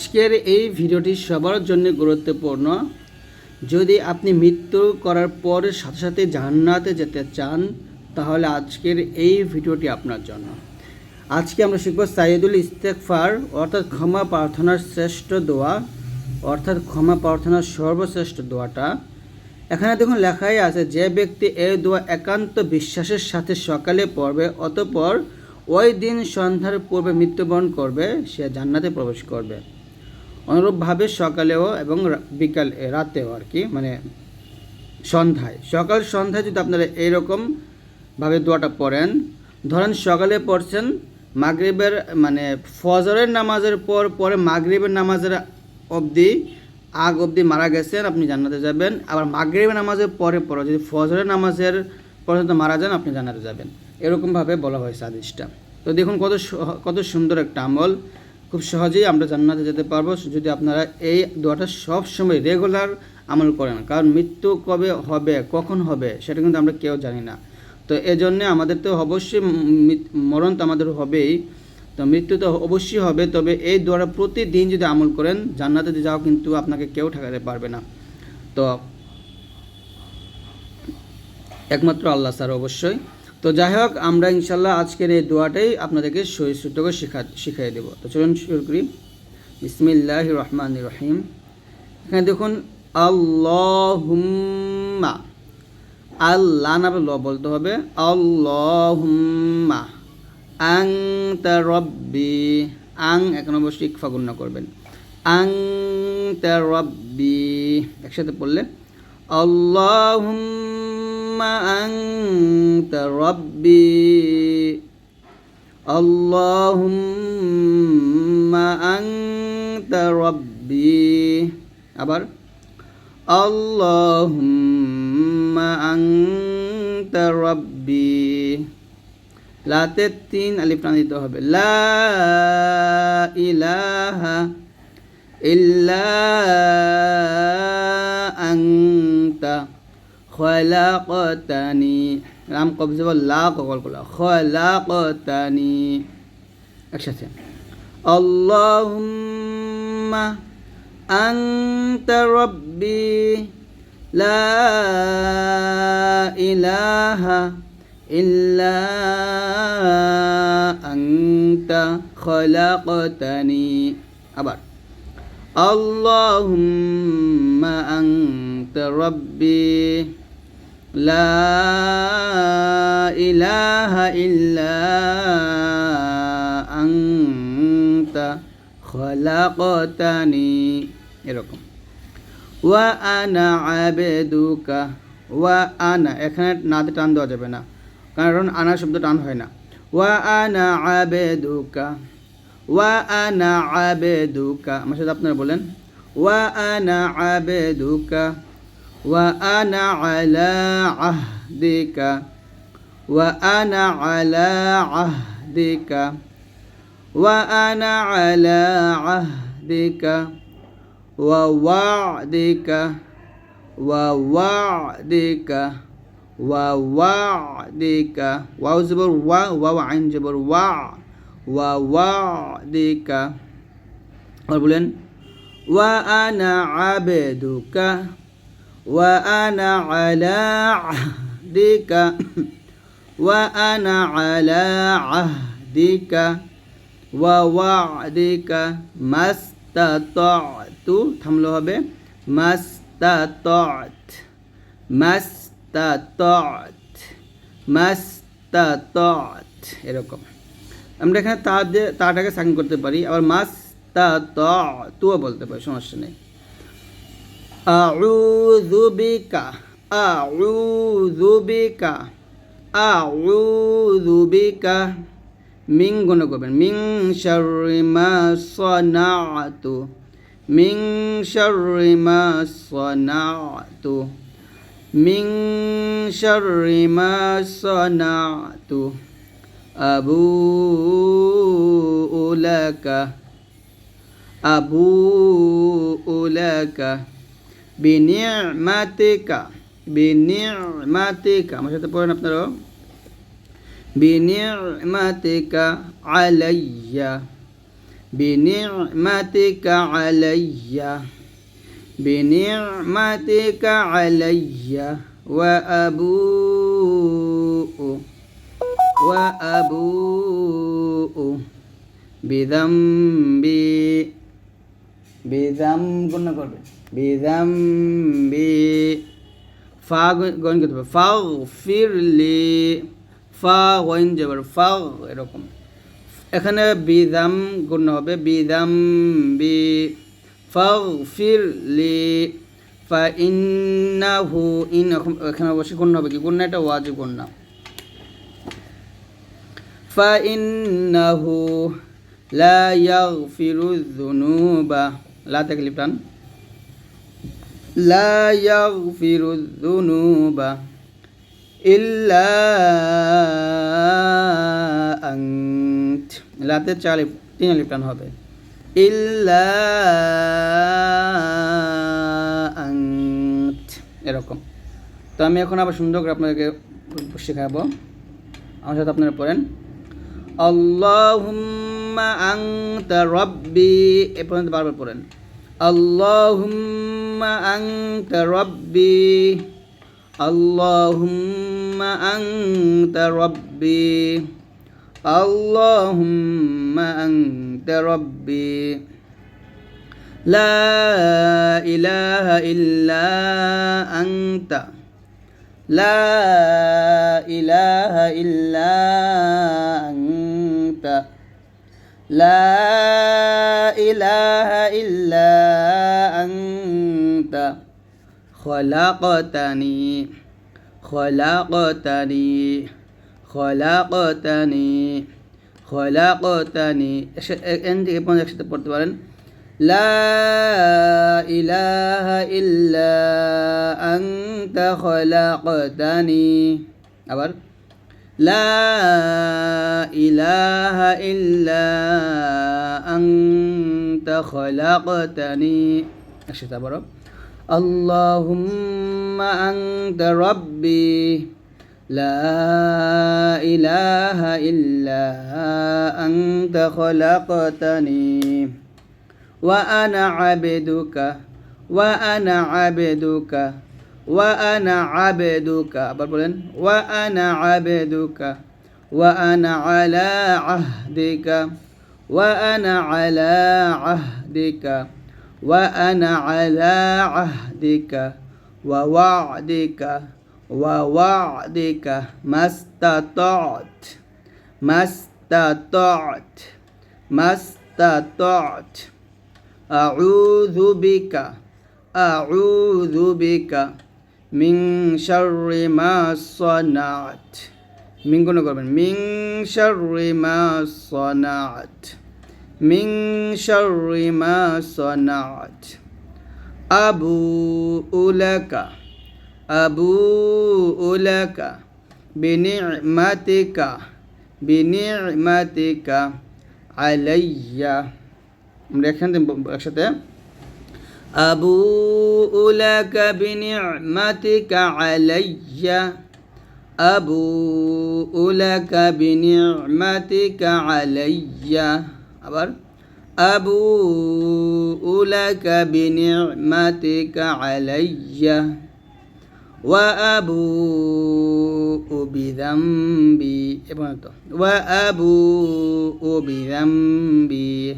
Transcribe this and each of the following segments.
আজকের এই ভিডিওটি সবার জন্য গুরুত্বপূর্ণ। যদি আপনি মৃত্যু করার পর সাথে সাথে জান্নাতে যেতে চান, তাহলে আজকের এই ভিডিওটি আপনার জন্য। আজকে আমরা শিখব সাইদুল ইস্তেকফার অর্থাৎ ক্ষমা প্রার্থনার শ্রেষ্ঠ দোয়া, অর্থাৎ ক্ষমা প্রার্থনার সর্বশ্রেষ্ঠ দোয়াটা। এখানে দেখুন লেখাই আছে, যে ব্যক্তি এই দোয়া একান্ত বিশ্বাসের সাথে সকালে পড়বে, অতপর ওই দিন সন্ধ্যার পূর্বে মৃত্যুবরণ করবে, সে জান্নাতে প্রবেশ করবে। অনুরূপভাবে সকালেও এবং বিকাল রাতেও আর কি মানে সন্ধ্যায়। সকাল, সন্ধ্যায় যদি আপনারা এইরকম ভাবে দোয়াটা পড়েন, ধরেন সকালে পড়ছেন, মাগরিবের মানে ফজরের নামাজের পর পরে মাগরিবের নামাজের অবধি, আগ অবধি মারা গেছেন, আপনি জান্নাতে যাবেন। আবার মাগরিবের নামাজের পরে পরে যদি ফজরের নামাজের পর্যন্ত মারা যান, আপনি জান্নাতে যাবেন। এরকমভাবে বলা হয়েছে আদেশটা তো দেখুন কত কত সুন্দর একটা আমল। খুব সহজেই আমরা জান্নাতে যেতে পারব, যদি আপনারা এই দোয়াটা সব সময় রেগুলার আমল করেন। কারণ মৃত্যু কবে হবে, কখন হবে, সেটা কিন্তু আমরা কেউ জানি না। তো এজন্যে আমাদের তো অবশ্যই মরণ তো আমাদের হবেই। তো মৃত্যু তো অবশ্যই হবে, তবে এই দোয়াটা প্রতিদিন যদি আমল করেন, জান্নাতে যাও কিন্তু আপনাকে কেউ ঠেকাতে পারবে না। তো একমাত্র আল্লাহ স্যার অবশ্যই। তো যাই হোক, আমরা ইনশাল্লাহ আজকের এই দোয়াটাই আপনাদেরকে সহি শুদ্ধ করে শিখা শিখিয়ে দেবো। তো চলুন শুরু করি। বিসমিল্লাহ রহমান রহিম। এখানে দেখুন, আল্লাহুম্মা। আল্লাহ না ল বলতে হবে। আল্লাহুম্মা। আং তা রব্বি। আং এখন অবশ্যই ইকফা গুণনা করবেন। আং তা রব্বি। একসাথে পড়লে, আল্লাহুম্মা। আং তা রব্বি আল্লাহুম্মা আং তা রব্বি আবার আল্লাহুম্মা আনতা রাব্বি লাতে তিন আলিফ টান দিতে হবে। লা ইলাহা ইল্লা আনতা খলাকতানি রাম কবজে লা ককল কলা খলাকতানি একসাথে আল্লাহুম্মা أنت ربي لا إله إلا أنت خلقتني أبر اللهم أنت ربي لا إله إلا أنت খলাকতানি এরকম ওয়া আনা আবেদুকা ওয়া আনা এখানে নাতে টান দেওয়া যাবে না কারণ আনা শব্দ টান হয় না ওয়া আনা আবেদুকা ওয়া আনা আবেদুকা আমার সাথে আপনারা বলেন ওয়া আনা আবেদুকা ওয়া আনা আলা আহদিকা ওয়া আনা আলা আহদিকা وأنا على عهدك ووعدك ووعدك ووعدك واو زبر وا واو عين زبر وا ووعدك আর বলেন وأنا عبدك وأنا على عهدك وأنا على عهدك ووعدك ما استطعت থামলো হবে ما استطعت ما استطعت ما استطعت এরকম আমরা এখানে তা দিয়ে তাটাকে সাইন করতে পারি আবার মাস তা তুও বলতে পারি সমস্যা নেই আউযু বিকা আউযু বিকা আউযু বিকা মিং গুণ করবেন। মিং শাররি মা সনাতু মিং শাররি মা সনাতু মিং শাররি মা সনাতু আবু উলাকা আবু উলাকা। বিনিয়ামাতিকা বিনিয়ামাতিকা আমার সাথে পড়েন আপনারাও বিনিয়ামাতিকা আলাইয়া بنعمتك علي بنعمتك علي وأبوء وأبوء بذنبي بذنب قلنا করবে বিদম্বি ফা গয়ন করতে হবে ফাগ ফিরলি ফা গয়ন জবর ফাগ এরকম. এখানে বিদাম গুণ হবে বিদাম বি ফাগ ফিরলি ফা ইন্নাহু ইন এখানে অবশ্যই গুণ হবে কি? গুণ না, এটা ওয়াজ গুণ না। ফা ইন্নাহু লা ইয়াগফিরু যুনুবা লা তাকলিফ টান লা ইয়াগফিরু যুনুবা ইল্লা আন্ত। লাতে চার তিন আলিফ টান হবে। ইল্লা আন্ত। এরকম। তো আমি এখন আবার সুন্দর করে আপনাদেরকে শেখাবো। আমার সাথে আপনারা পড়েন। আল্লাহুম্মা আংতা রব্বি। এ পর্যন্ত বারবার পড়েন। اللهم أنت ربي اللهم أنت ربي اللهم أنت ربي لا إله إلا أنت لا إله إلا أنت لا إله إلا أنت خلقتني خلقتني خلقتني خلقتني এন থেকে পর্যন্ত একসাথে পড়তে পারেন لا إله إلا أنت خلقتني আবার لا إله إلا أنت خلقتني أشهد أبرم اللهم أنت ربي لا إله إلا أنت خلقتني وأنا عبدك وأنا عبدك وأنا عبدك بولن وأنا عبدك وأنا على عهدك. وأنا على عهدك. وأنا على عهدك. ووعدك. ووعدك. ما استطعت. ما استطعت. ما استطعت. أعوذ بك. أعوذ بك. মিং শারি মা সনাত। মিং কোনো করবেন। মিং শারি মা সনাত। মিং শারি মা সনাত। আবু উলাকা। আবু উলাকা। বিনিমাতিকা। বিনিমাতিকা। আলাইয়া। আমরা এখান একসাথে أبوء لك بنعمتك علي. أبوء لك بنعمتك علي. أبوء لك بنعمتك علي. وأبوء بذنبي. وأبوء بذنبي.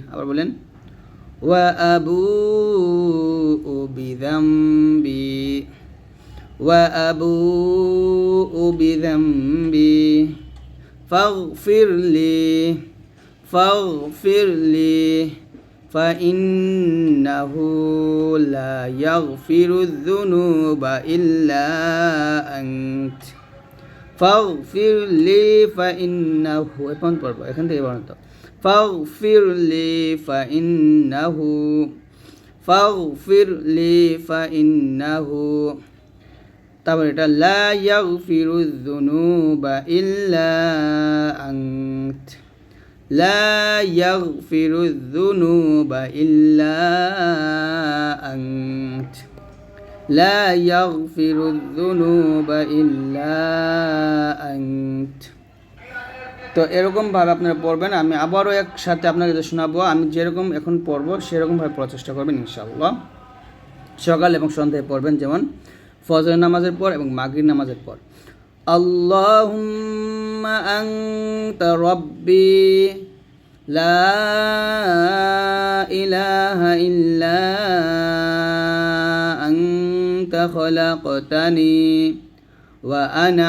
وأبوء بذنبي وأبوء بذنبي فاغفر لي فاغفر لي فإنه لا يغفر الذنوب إلا أنت فاغفر لي فإنه এখন পড়বো এখান থেকে বলুন তো فاغفر لي فإنه فاغفر لي فإنه তারপর এটা লা ইয়াগফিরু যুনুবা ইল্লা আনত লা ইয়াগফিরু যুনুবা ইল্লা আনত লা ইয়াগফিরু যুনুবা ইল্লা আনত তো এরকমভাবে আপনারা পড়বেন। আমি আবারও একসাথে আপনাকে শোনাবো। আমি যেরকম এখন পড়ব, সেরকমভাবে পড়ার চেষ্টা করবেন, ইনশাআল্লাহ। সকাল এবং সন্ধ্যায় পড়বেন, যেমন ফজর নামাজের পর এবং মাগরিব নামাজের পর। ইলাহা ইল্লা আনতা খলাকতানি, ওয়া আনা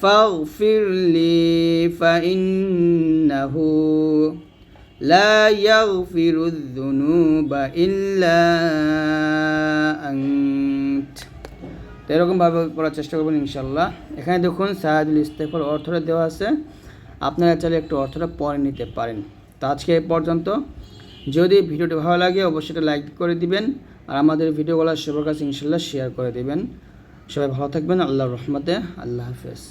فاغفر لي فإنه لا يغفر الذنوب إلا أنت তো এরকমভাবে করার চেষ্টা করবেন ইনশাল্লাহ এখানে দেখুন সাহাদুল ইস্তেফার অর্থটা দেওয়া আছে আপনারা চাইলে একটু অর্থটা পরে নিতে পারেন তো আজকে এই পর্যন্ত যদি ভিডিওটি ভালো লাগে অবশ্যই এটা লাইক করে দিবেন আর আমাদের ভিডিওগুলো সবার কাছে ইনশাল্লাহ শেয়ার করে দিবেন সবাই ভালো থাকবেন আল্লাহর রহমতে আল্লাহ হাফেজ